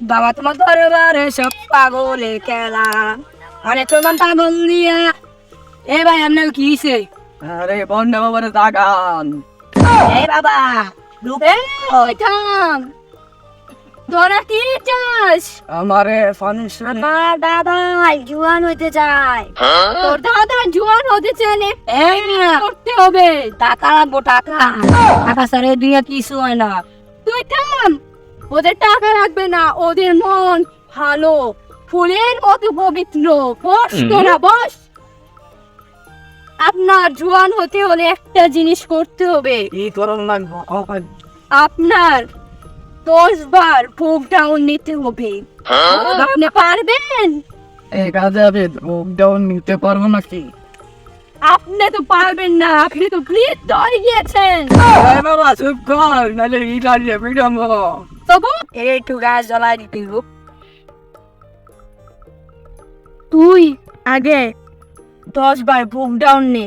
বাবা তোমার দরবারে সব পাগলের খেলা। আরে তোমার পাগল দিয়া। এ ভাই আপনার কি হইছে? আরে বন্যা বাবার দাগান। এই বাবা রূপে ওই তোরা কি চাস? আমারে ফানুসের আমার দাদা জুয়ান হইতে চায়। তোর দাদা জুয়ান হতে চাইলে এই না করতে হবে। টাকা লাগবো টাকা। টাকা সারে দিয়ে কিছু হয় না। তুই থাম। ওদের টাকা লাগবে না ওদের মন ভালো। ফুলের মতো পবিত্র বস তোরা বস। আপনার জোয়ান হতে হলে একটা জিনিস করতে হবে। কি করন লাগবো? আপনার দশ বার ভোগ ডাউন নিতে হবে। আপনি পারবেন? এই কাজে আমি লকডাউন নিতে পারব নাকি? আপনি তো পারবেন না আপনি তো বৃদ্ধ হয়ে গিয়েছেন। বাবা চুপ কর নাহলে গাড়ি পিটাবো তবু একটু গাছ জ্বলাই দিতে তুই আগে দশ বার বুক ডাউন নে।